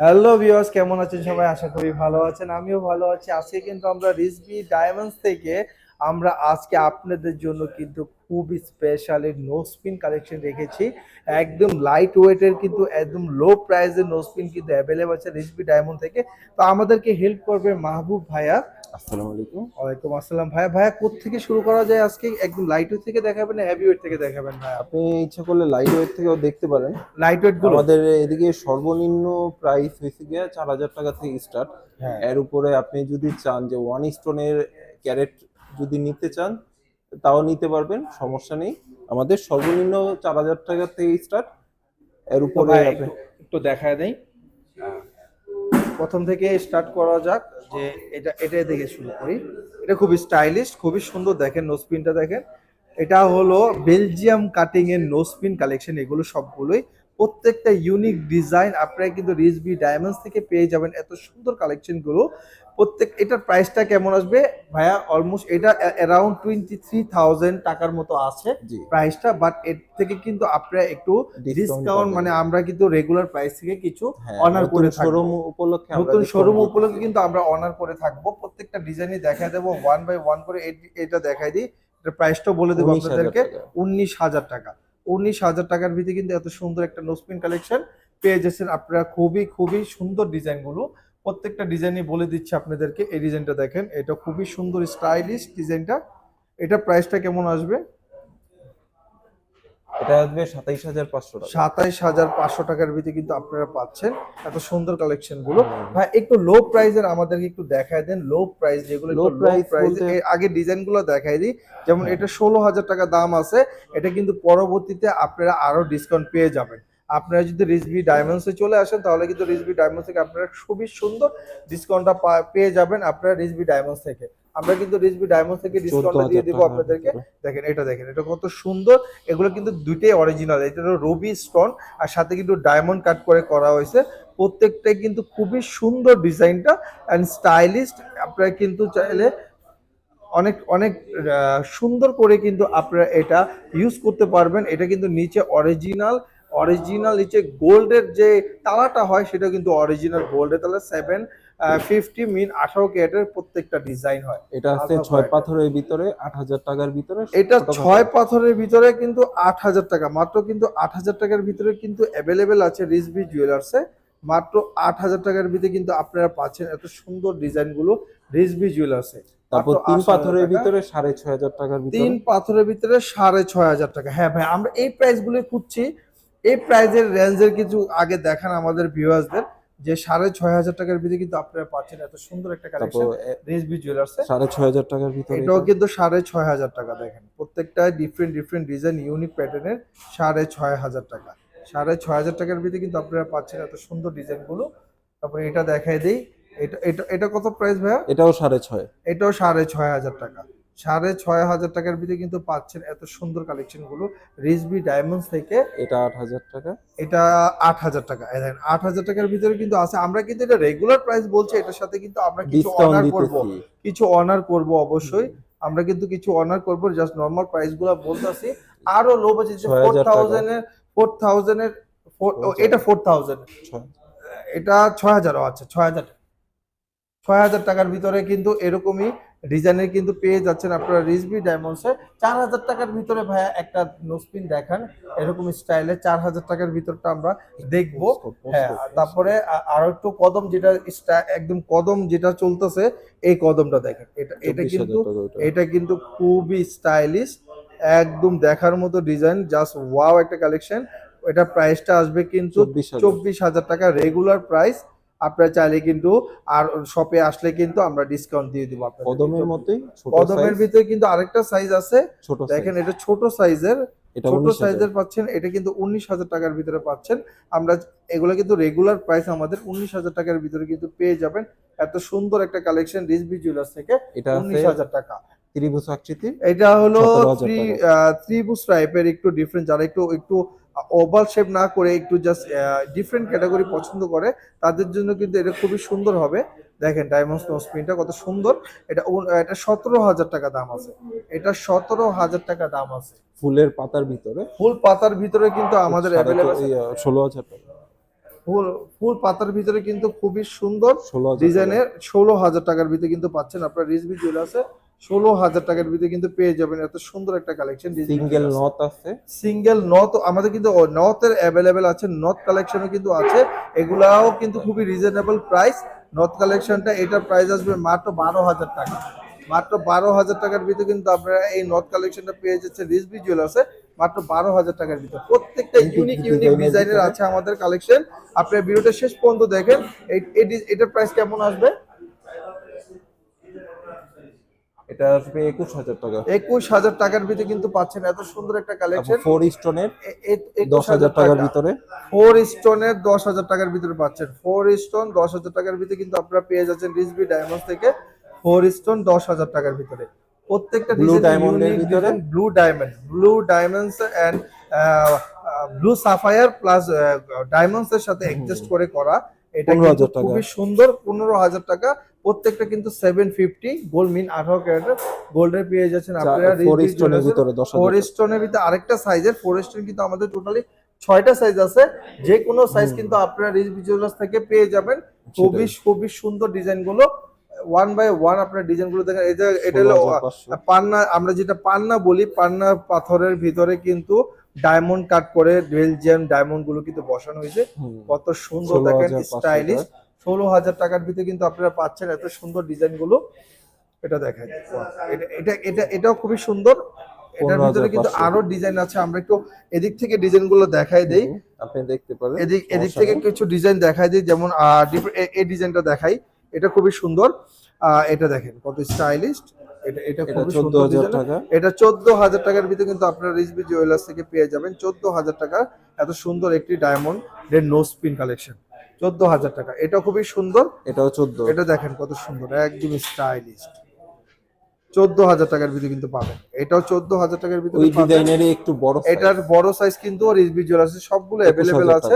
Hello viewers কেমন আছেন সবাই? আশা করি ভালো আছেন আমিও ভালো আছি। আজকে কিন্তু আমরা রিসবি ডায়মন্ডস থেকে আমরা আজকে আপনাদের জন্য কিন্তু খুবই স্পেশালি নো স্পিন কালেকশন রেখেছি। একদম লাইট ওয়েটের কিন্তু একদম লো প্রাইসের নো স্পিন কিন্তু অ্যাভেলেবল আছে রিসবি ডায়মন্ড থেকে। তো আমাদেরকে হেল্প করবে মাহবুব ভাইয়া। আসসালামু আলাইকুম। ওয়ালাইকুম আসসালাম। ভাইয়া ভাইয়া থেকে শুরু করা যায় আজকে? একদম লাইট ওয়েট থেকে দেখাবেন না হেভি ওয়েট থেকে দেখাবেন ভাইয়া? আপনি ইচ্ছা করলে লাইট ওয়েট থেকেও দেখতে পারেন। লাইট ওয়েটগুলো? আমাদের এদিকে সর্বনিম্ন প্রাইস হয়েছে গিয়ে চার হাজার টাকা থেকে স্টার্ট হ্যাঁ। এর উপরে আপনি যদি চান যে ওয়ান স্টোনের ক্যারেট যদি নিতে চান তাও নিতে পারবেন সমস্যা নেই। আমাদের সর্বনিম্ন চার হাজার টাকা থেকে স্টার্ট এর উপরে একটু- দেখায় দেই। প্রথম থেকে স্টার্ট করা যাক, যে এটা এটা দেখে শুরু করি। এটা খুবই স্টাইলিশ খুবই সুন্দর দেখেন নোসপিনটা দেখেন। এটা হলো বেলজিয়াম কাটিং এর নোসপিন কালেকশন এগুলো সবগুলোই প্রত্যেকটা ইউনিক ডিজাইন আপনারা কিন্তু রিসবি ডায়মন্ডস থেকে পেয়ে যাবেন। এত সুন্দর কালেকশনগুলো। প্রত্যেক এটার প্রাইসটা কেমন আসবে? ভাইয়া অলমোস্ট এটা অ্যারাউন্ড টোয়েন্টি থ্রি থাউজেন্ড টাকার মতো আছে প্রাইসটা বাট এর থেকে কিন্তু আপনারা একটু ডিসকাউন্ট মানে আমরা কিন্তু রেগুলার প্রাইস থেকে কিছু হ্যাঁ অনার করে শোরুম উপলক্ষে আমরা নতুন শোরুম। উপলক্ষে কিন্তু আমরা অনার করে থাকব। প্রত্যেকটা ডিজাইনই দেখাই দেবো ওয়ান বাই ওয়ান করে এটা দেখাই দিই। এটা প্রাইসটাও বলে দেবো আপনাদেরকে। উনিশ হাজার টাকা। উনিশ হাজার টাকার ভিতরে কিন্তু এত সুন্দর একটা নোসপিন কালেকশন পেয়ে যাচ্ছেন আপনারা। খুবই খুবই সুন্দর ডিজাইনগুলো। প্রত্যেকটা ডিজাইনই বলে দিচ্ছে আপনাদেরকে। এই ডিজাইনটা দেখেন, এটা খুবই সুন্দর স্টাইলিশ ডিজাইনটা। এটা প্রাইসটা কেমন আসবে? এটা আসবে সাতাইশ হাজার পাঁচশো টাকা। সাতাইশ হাজার পাঁচশো টাকার ভিতরে কিন্তু আপনারা পাচ্ছেন এত সুন্দর কালেকশনগুলো। ভাই একটু লো প্রাইসের আমাদেরকে একটু দেখায় দেন। লো প্রাইস যেগুলো লো প্রাইস আগে ডিজাইনগুলো দেখাই দিই। যেমন। এটা ষোলো হাজার টাকা দাম আছে। এটা কিন্তু পরবর্তীতে আপনারা আরও ডিসকাউন্ট পেয়ে যাবেন। আপনারা যদি রিসবি ডায়মন্ডসে চলে আসেন তাহলে কিন্তু রিসবি ডায়মন্ডস থেকে আপনারা খুবই সুন্দর ডিসকাউন্টটা পেয়ে যাবেন আপনারা রিসবি ডায়মন্ডস থেকে। আমরা কিন্তু রিসবি ডায়মন্ডস থেকে ডিসকাউন্টটা দিয়ে দিব আপনাদেরকে। দেখেন এটা দেখেন এটা কত সুন্দর। এগুলো কিন্তু দুইটাই অরিজিনাল এটা রবি স্টোন আর সাথে কিন্তু ডায়মন্ড কাট করে করা হয়েছে। প্রত্যেকটাই কিন্তু খুবই সুন্দর ডিজাইনটা অ্যান্ড স্টাইলিশ আপনারা কিন্তু চাইলে অনেক অনেক সুন্দর করে কিন্তু আপনারা এটা ইউজ করতে পারবেন। এটা কিন্তু নিচে অরিজিনাল অরিজিনাল নিচে গোল্ডের যে তালাটা হয় সেটা কিন্তু অরিজিনাল গোল্ডের তালা সেভেন ফিফটি মিন আঠারো ক্যারেটের প্রত্যেকটা ডিজাইন হয়। এটা আছে ছয় পাথরের ভিতরে আট হাজার টাকার ভিতরে এটা ছয় পাথরের ভিতরে কিন্তু আট হাজার টাকা মাত্র কিন্তু আট হাজার টাকার ভিতরে কিন্তু অ্যাভেলেবেল আছে রিসবি জুয়েলার্সে মাত্র আট হাজার টাকার ভিতরে কিন্তু আপনারা পাচ্ছেন এত সুন্দর ডিজাইনগুলো রিসবি জুয়েলার্সে তারপর তিন পাথরের ভিতরে সাড়ে ছয় হাজার টাকার ভিতরে। তিন পাথরের ভিতরে সাড়ে ছয় হাজার টাকা। হ্যাঁ ভাই আমরা এই প্রাইসগুলো খুঁজছি। এই প্রাইজের রেঞ্জের কিছু আগে দেখান আমাদের ভিউয়ার্সদের যে সাড়ে ছয় হাজার টাকার ভিতরে কিন্তু আপনারা পাচ্ছেন এত সুন্দর একটা কালেকশন রিসবি জুয়েলার্সে সাড়ে ছয় হাজার টাকার ভিতরে এটাও কিন্তু সাড়ে ছয় হাজার টাকা দেখেন। প্রত্যেকটা ডিফারেন্ট ডিফারেন্ট ডিজাইন ইউনিক প্যাটার্নের সাড়ে ছয় হাজার টাকা। সাড়ে ছয় হাজার টাকার ভিতরে কিন্তু আপনারা পাচ্ছেন এত সুন্দর ডিজাইনগুলো তারপরে এটা দেখাই দিই। এটা এটা এটা কত প্রাইস ভাইয়া? এটাও সাড়ে ছয়। এটাও সাড়ে ছয় হাজার টাকা। সাড়ে ছয় হাজার টাকার ভিতরে কিন্তু পাচ্ছেন এত সুন্দর কালেকশনগুলো। রিসবি ডায়মন্ডস থেকে এটা আট হাজার টাকা। এটা আট হাজার টাকা। দেখেন আট হাজার টাকার ভিতরে কিন্তু আছে। আমরা কিন্তু এটা রেগুলার প্রাইস বলছি এটার সাথে কিন্তু আমরা কিছু অনার করব। কিছু অনার করব অবশ্যই। আমরা কিন্তু কিছু অনার করব জাস্ট নর্মাল প্রাইসগুলো বলতেছি। আরও লো বাজেট 6,000 ফোর। থাউজেন্ডের ফোর থাউজেন্ডের এটা ফোর থাউজেন্ড ছয়। এটা ছয় হাজারও আছে ছয় হাজার। ছয় হাজার টাকার ভিতরে কিন্তু এরকমই ডিজাইনের কিন্তু পেয়ে যাচ্ছেন আপনারা রিসবি ডায়মন্ডসে চার হাজার টাকার ভিতরে ভাইয়া একটা নোসপিন দেখান এরকম স্টাইলে চার হাজার টাকার ভিতরটা আমরা দেখব। হ্যাঁ তারপরে আরও একটু কদম যেটা একদম কদম যেটা চলতেছে এই কদমটা দেখেন। এটা এটা কিন্তু এটা কিন্তু খুবই স্টাইলিশ একদম দেখার মতো ডিজাইন জাস্ট ওয়াও একটা কালেকশন এটা প্রাইসটা আসবে কিন্তু 24,000 চব্বিশ হাজার টাকা রেগুলার প্রাইস আপনারা চাইলে কিন্তু আর শপে আসলে কিন্তু আমরা ডিসকাউন্ট দিয়ে দিব আপনাদের কদমের মতোই ছোট কদমের ভিতরে কিন্তু আরেকটা সাইজ আছে। ছোট দেখেন এটা ছোট সাইজের এটা ছোট সাইজের পাচ্ছেন এটা কিন্তু উনিশ হাজার টাকার ভিতরে পাচ্ছেন। আমরা এগুলো কিন্তু রেগুলার প্রাইস আমাদের উনিশ হাজার টাকার ভিতরে কিন্তু পেয়ে যাবেন। এত সুন্দর একটা কালেকশন রিসবি জুয়েলার্স থেকে এটা উনিশ হাজার টাকা। ত্রিভুজ আকৃতি এটা হলো 17,000 থ্রি ত্রিভুজ টাইপের একটু ডিফারেন্ট যারা একটু একটু ওভাল শেপ না করে একটু জাস্ট ডিফারেন্ট ক্যাটাগরি পছন্দ করে তাদের জন্য কিন্তু এটা খুবই সুন্দর হবে। দেখেন ডায়মন্ড স্নো স্পিনটা কত সুন্দর। এটা এটা সতেরো হাজার টাকা দাম আছে। এটা সতেরো হাজার টাকা দাম আছে। ফুলের পাতার ভিতরে? ফুল পাতার ভিতরে কিন্তু আমাদের অ্যাভেলেবল ষোলো হাজার টাকা। ফুল ফুল পাতার ভিতরে কিন্তু খুবই সুন্দর ডিজাইনের ষোলো হাজার টাকার ভিতরে কিন্তু পাচ্ছেন। আপনার রিজবি জুয়েলার্সে ষোলো হাজার টাকার ভিতরে কিন্তু পেয়ে যাবেন এত সুন্দর একটা কালেকশন সিঙ্গেল নথ আছে। সিঙ্গেল নথ আমাদের কিন্তু নথের অ্যাভেলেবেল আছে নথ কালেকশনও কিন্তু আছে। এগুলাও কিন্তু খুবই রিজনেবল প্রাইস নথ কালেকশনটা এটার প্রাইস আসবে মাত্র বারো হাজার টাকা। মাত্র বারো হাজার টাকার ভিতরে কিন্তু আপনারা এই নথ কালেকশনটা পেয়ে যাচ্ছে রিজবি জুয়েলার্সে মাত্র বারো হাজার টাকার ভিতরে। প্রত্যেকটা ইউনিক ইউনিক ডিজাইনের আছে আমাদের কালেকশন আপনার ভিডিওটা শেষ পর্যন্ত দেখেন। এটার প্রাইস কেমন আসবে? এটা আসবে একুশ হাজার টাকা। একুশ হাজার টাকার ভিতরে কিন্তু পাচ্ছেন এত সুন্দর একটা কালেকশন ফোর স্টোনের দশ হাজার টাকার ভিতরে। ফোর স্টোনের দশ হাজার টাকার ভিতরে পাচ্ছেন। ফোর স্টোন দশ হাজার টাকার ভিতরে কিন্তু আপনারা পেয়ে যাচ্ছেন রিসবি ডায়মন্ড থেকে। ফোর স্টোন দশ হাজার টাকার ভিতরে। প্রত্যেকটা diamond এর ভিতরে? Blue diamond blue diamonds and blue sapphire plus diamonds এর সাথে অ্যাডজাস্ট করে করা। এটা 15,000 কিন্তু টাকা। খুবই সুন্দর পনেরো হাজার টাকা। প্রত্যেকটা কিন্তু সেভেন ফিফটি গোল্ড মিন আঠারো ক্যারেটের গোল্ডের পেয়ে যাচ্ছেন আপনারা ফোর Rizvi স্টোনের এর। ভিতরে ভিতরে আরেকটা সাইজের ফোর স্টোন কিন্তু আমাদের টোটালি ছয়টা সাইজ আছে। যে কোনো সাইজ কিন্তু আপনারা রিচ জুয়েলার্স থেকে পেয়ে যাবেন। খুবই খুবই সুন্দর ডিজাইনগুলো ওয়ান বাই ওয়ান আপনার ডিজাইনগুলো দেখেন এটা এটা হলো পান্না আমরা যেটা পান্না বলি পান্না পাথরের ভিতরে কিন্তু ডায়মন্ড কাট করে বেলজিয়াম ডায়মন্ডগুলো কিন্তু বসানো হয়েছে। কত সুন্দর দেখেন স্টাইলিশ ষোলো হাজার টাকার ভিতরে কিন্তু আপনারা পাচ্ছেন এত সুন্দর ডিজাইনগুলো এটা এটা এটা এটা এটাও খুবই সুন্দর। এটার ভিতরে কিন্তু আরও ডিজাইন আছে। আমরা একটু এদিক থেকে ডিজাইনগুলো দেখাই দেই। আপনি দেখতে পারেন। এদিক এদিক থেকে কিছু ডিজাইন দেখাই দিই। যেমন এই ডিজাইনটা দেখাই। এটা খুবই সুন্দর। এটা দেখেন কত স্টাইলিশ এটা এটা খুবই সুন্দর এটা চোদ্দ হাজার টাকার ভিতরে কিন্তু আপনারা রিজবি জুয়েলার্স থেকে পেয়ে যাবেন। চোদ্দ হাজার টাকা। এত সুন্দর একটি ডায়মন্ড এর নো স্পিন কালেকশন চোদ্দ হাজার টাকা। এটা খুবই সুন্দর। এটাও চোদ্দ। এটা দেখেন কত সুন্দর একদম স্টাইলিশ চোদ্দ হাজার টাকার ভিতরে কিন্তু পাবেন। এটাও চোদ্দ হাজার টাকার ভিতরে ওই ডিজাইনের একটু বড় এটার বড় সাইজ কিন্তু রিজবি আছে সবগুলো অ্যাভেলেবেল আছে।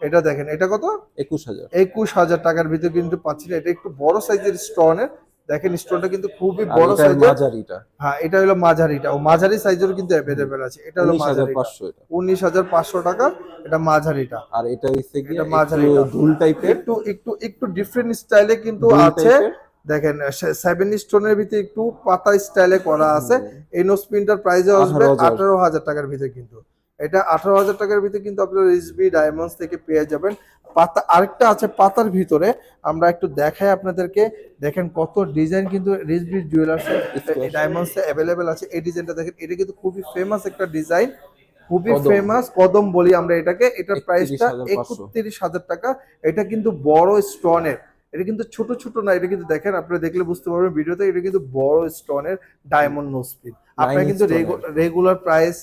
এটা। দেখেন এটা কত? একুশ হাজার। একুশ হাজার টাকার ভিতরে কিন্তু পাচ্ছি না। এটা একটু বড় সাইজের স্টোনের দেখেন স্টোনটা কিন্তু খুবই বড় সাইজের মাঝারিটা। হ্যাঁ এটা হলো মাঝারিটা। ও মাঝারি সাইজেরও কিন্তু অ্যাভেলেবেল আছে। এটা হলো হাজার পাঁচশো টাকা এটা মাঝারিটা। আর এটা হচ্ছে কি এটা মাঝারিটা। ধুল টাইপের একটু একটু একটু ডিফারেন্ট স্টাইলে কিন্তু আছে। দেখেন সেভেন স্টোনের ভিতরে একটু পাতা স্টাইলে করা আছে। এই নো স্পিনটার প্রাইস আসবে 18,000 আঠারো হাজার টাকার ভিতরে কিন্তু। এটা আঠারো হাজার টাকার ভিতরে কিন্তু আপনারা রিসবি ডায়মন্ডস থেকে পেয়ে যাবেন। পাতা আরেকটা আছে পাতার ভিতরে। আমরা একটু দেখাই আপনাদেরকে। দেখেন কত ডিজাইন কিন্তু রিসবি জুয়েলার্স ডায়মন্ডস অ্যাভেলেবেল আছে। এই ডিজাইনটা দেখেন এটা কিন্তু খুবই ফেমাস একটা ডিজাইন খুবই। ফেমাস কদম বলি আমরা এটাকে। এটার প্রাইসটা 31,500 একত্রিশ হাজার টাকা। এটা কিন্তু বড় স্টোনের এটা কিন্তু ছোট ছোট না এটা কিন্তু দেখেন আপনারা দেখলে বুঝতে পারবেন ভিডিওতে। এটা কিন্তু বড় স্টোনের ডায়মন্ড নো স্পিন আপনারা কিন্তু রেগুলার প্রাইস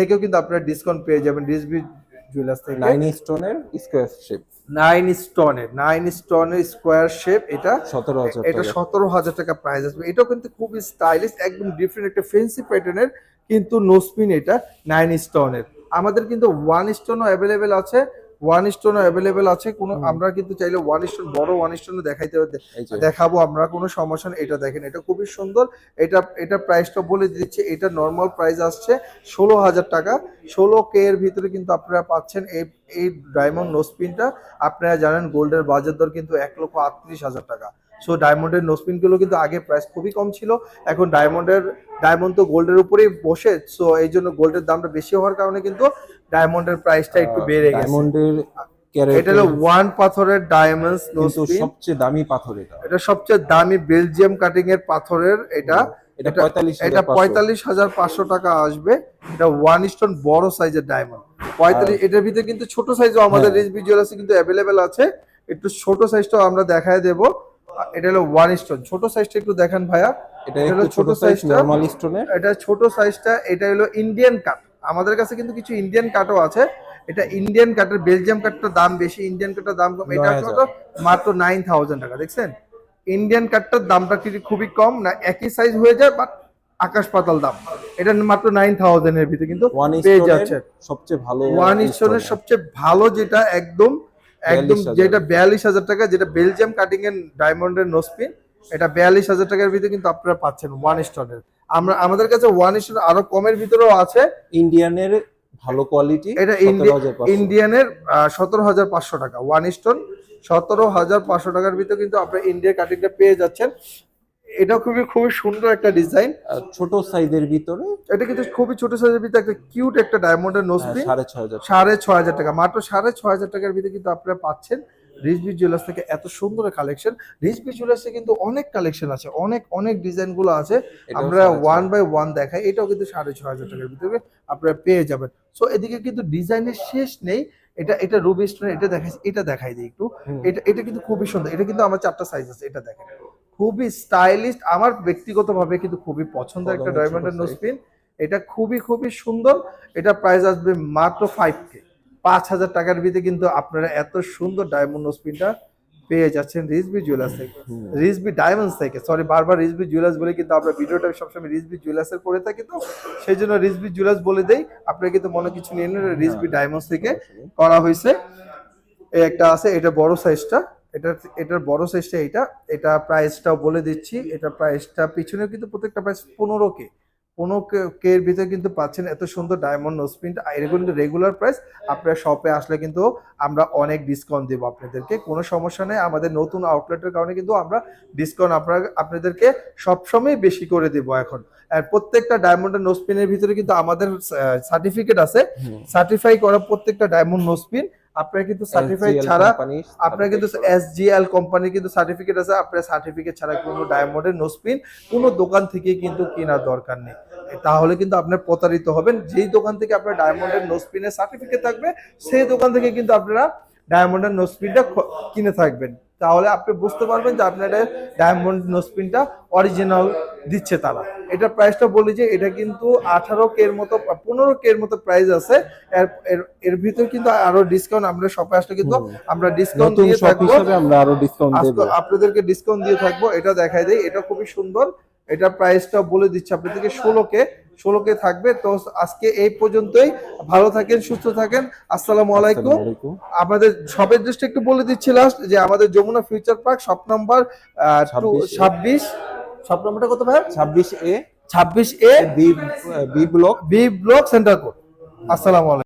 থেকেও কিন্তু আপনারা ডিসকাউন্ট পেয়ে যাবেন ডিসবি জুয়েলার্স থেকে। নাইন স্টোনের স্কোয়ার শেপ নাইন স্টোনের নাইন স্টোনের স্কোয়ার শেপ এটা সতেরো হাজার এটা সতেরো হাজার টাকা প্রাইস আসবে। এটাও কিন্তু খুবই স্টাইলিশ একদম ডিফারেন্ট একটা ফেন্সি প্যাটার্নের কিন্তু নোসপিন এটা নাইন স্টোনের আমাদের কিন্তু ওয়ান স্টোনও অ্যাভেলেবেল আছে। ওয়ান স্টোনও অ্যাভেলেবেল আছে কোনো আমরা কিন্তু চাইলে ওয়ান স্টোন বড় ওয়ান স্টোন দেখাইতে দেখাবো আমরা কোনো সমস্যা নেই এটা দেখেন এটা খুবই সুন্দর। এটা এটা প্রাইসটা বলে দিচ্ছি এটা নর্মাল প্রাইস আসছে ষোলো হাজার টাকা। ষোলো কে এর ভিতরে কিন্তু আপনারা পাচ্ছেন এই এই ডায়মন্ড নোসপিনটা আপনারা জানেন গোল্ডের বাজার দর কিন্তু এক লক্ষ আটত্রিশ হাজার টাকা। সো ডায়মন্ডের নোসপিনগুলো কিন্তু আগে প্রাইস খুবই কম ছিল। এখন ডায়মন্ডের ডায়মন্ড তো গোল্ডের উপরেই বসে সো এই জন্য গোল্ডের দামটা বেশি হওয়ার কারণে কিন্তু ডায়মন্ডের প্রাইসটা একটু বেড়ে গেছে। ডায়মন্ডের এটা হলো ওয়ান পাথরের ডায়মন্ডস কিন্তু সবচেয়ে দামি পাথর এটা। এটা সবচেয়ে দামি বেলজিয়াম কাটিং এর পাথরের এটা। এটা পঁয়তাল্লিশ হাজার পাঁচশো। টাকা আসবে। এটা ওয়ান স্টোন বড় সাইজের ডায়মন্ড পঁয়তাল্লিশ এটার ভিতরে কিন্তু ছোট সাইজও আমাদের হ্যাঁ। রিচ ভিজুয়াল কিন্তু অ্যাভেলেবেল আছে। একটু ছোট সাইজটাও আমরা দেখায় দেবো। এটা হলো ওয়ান স্টোন ছোট সাইজটা একটু দেখান ভাইয়া। এটা হলো ছোট সাইজ। নরমাল স্টোনের এটা ছোট সাইজটা এটা হলো ইন্ডিয়ান কাট আমাদের কাছে কিন্তু কিছু ইন্ডিয়ান কাটও আছে। এটা ইন্ডিয়ান কাটের বেলজিয়াম কাটটার দাম বেশি ইন্ডিয়ান কাটটার দাম কম। এটা 9,000 কত মাত্র নাইন থাউজেন্ড টাকা দেখছেন? ইন্ডিয়ান কাটটার দামটা কিন্তু খুবই কম না একই সাইজ হয়ে যায় বাট আকাশ পাতাল দাম। এটা মাত্র নাইন থাউজেন্ড এর ভিতরে কিন্তু ওয়ান পেয়ে যাচ্ছে। সবচেয়ে ভালো ওয়ান স্টোনের সবচেয়ে ভালো যেটা একদম একদম যেটা বিয়াল্লিশ হাজার টাকা যেটা বেলজিয়াম কাটিং এর ডায়মন্ডের নোসপিন এটা বিয়াল্লিশ হাজার টাকার ভিতরে কিন্তু আপনারা পাচ্ছেন ওয়ান স্টোনের আমরা আমাদের কাছে ওয়ান স্টোন আরও কমের ভিতরেও আছে। ইন্ডিয়ানের ভালো কোয়ালিটি এটা ইন্ডিয়ানের সতেরো হাজার পাঁচশো। টাকা। ওয়ান স্টোন সতেরো হাজার পাঁচশো টাকার ভিতরে কিন্তু আপনার ইন্ডিয়ার কাটিংটা পেয়ে যাচ্ছেন। এটা খুবই খুবই সুন্দর একটা ডিজাইন ছোট সাইজের ভিতরে? এটা কিন্তু খুবই ছোট সাইজের ভিতরে একটা কিউট একটা ডায়মন্ডের হ্যাঁ, নোসপিন সাড়ে ছয় হাজার সাড়ে ছয় হাজার টাকা। মাত্র সাড়ে ছয় হাজার টাকার ভিতরে কিন্তু আপনারা পাচ্ছেন। রিজবি জুয়েলার্স থেকে এত সুন্দর কালেকশন রিজবি জুয়েলার্সে কিন্তু অনেক কালেকশন আছে অনেক অনেক ডিজাইনগুলো আছে। আমরা ওয়ান বাই ওয়ান দেখাই এটাও কিন্তু সাড়ে ছ হাজার টাকার ভিতরে আপনারা পেয়ে যাবেন। সো এদিকে কিন্তু ডিজাইনের শেষ নেই এটা এটা রুবি স্টোন এটা দেখাই এটা দেখাই দিই একটু। এটা এটা কিন্তু খুবই সুন্দর এটা কিন্তু আমার চারটা সাইজ আছে এটা দেখেন। খুবই স্টাইলিশ আমার ব্যক্তিগতভাবে কিন্তু খুবই পছন্দের একটা ডায়মন্ডের নোসপিন এটা খুবই খুবই সুন্দর এটা প্রাইস আসবে মাত্র ফাইভ কে পাঁচ হাজার টাকার ভিতরে কিন্তু আপনারা এত সুন্দর ডায়মন্ড নোসপিনটা পেয়ে যাচ্ছেন রিজবি জুয়েলার্স থেকে। রিজবি ডায়মন্ডস থেকে। সরি বারবার রিজবি জুয়েলার্স বলে কিন্তু আমরা ভিডিওটা সবসময় রিজবি জুয়েলার্স এর করে থাকি তো সেই জন্য রিজবি জুয়েলার্স বলে দেই আপনারা কিন্তু মনে কিছু নিয়ে নেন রিজবি ডায়মন্ডস থেকে করা হয়েছে। এই একটা আছে এটা বড় সাইজটা এটা এটার বড় সাইজটা এটা এটা প্রাইসটাও বলে দিচ্ছি। এটা প্রাইসটা পিছনে কিন্তু প্রত্যেকটা প্রাইস পনেরো কে। পনেরো কে ভিতরে কিন্তু পাচ্ছেন এত সুন্দর ডায়মন্ড নোসপিন এরকম কিন্তু রেগুলার প্রাইস আপনার শপে আসলে কিন্তু আমরা অনেক ডিসকাউন্ট দেবো আপনাদেরকে কোনো সমস্যা নেই। আমাদের নতুন আউটলেটের কারণে কিন্তু আমরা ডিসকাউন্ট আপনার আপনাদেরকে সবসময় বেশি করে দেবো এখন। আর প্রত্যেকটা ডায়মন্ডের নোসপিনের ভিতরে কিন্তু আমাদের সার্টিফিকেট আছে। সার্টিফাই করা প্রত্যেকটা ডায়মন্ড নোসপিন আপনারা কিন্তু সার্টিফাই ছাড়া আপনার কিন্তু এসজিএল কোম্পানির কিন্তু সার্টিফিকেট আছে আপনার সার্টিফিকেট ছাড়া কোনো ডায়মন্ডের নোসপিন কোনো দোকান থেকে কিন্তু কেনার দরকার নেই। তাহলে কিন্তু আপনার প্রতারিত হবেন। যেই দোকান থেকে আপনার ডায়মন্ডের নোসপিনের সার্টিফিকেট থাকবে সেই দোকান থেকে কিন্তু আপনারা ডায়মন্ডের নোসপিনটা কিনে থাকবেন। তাহলে আপনি বুঝতে পারবেন যে আপনার ডায়মন্ড নোসপিনটা অরিজিনাল দিচ্ছে তারা। এটা প্রাইসটা বলি যে এটা কিন্তু আঠারো কের মতো পনেরো কের মতো প্রাইস আছে। এর এর- এর ভিতর কিন্তু আরও ডিসকাউন্ট আমরা শপে আসলে কিন্তু আমরা ডিসকাউন্ট দিয়ে থাকব। হিসাবে আমরা আরও ডিসকাউন্ট আপনাদেরকে ডিসকাউন্ট দিয়ে থাকব। এটা দেখাই দেয় এটা খুবই সুন্দর। এটা প্রাইসটা বলে দিচ্ছি। আপনাদেরকে ষোলো কে ষোলো কে থাকবে। তো আজকে এই পর্যন্তই। ভালো থাকেন সুস্থ থাকেন। আসসালামু আলাইকুম। আমাদের শপের দৃষ্টি একটু বলে দিচ্ছি লাস্ট যে আমাদের Jamuna future park shop number 26 ছাব্বিশ শপ নাম্বারটা কত ভাই? 26 এ। ছাব্বিশ A B B block B block centre code আসসালামু আলাইকুম।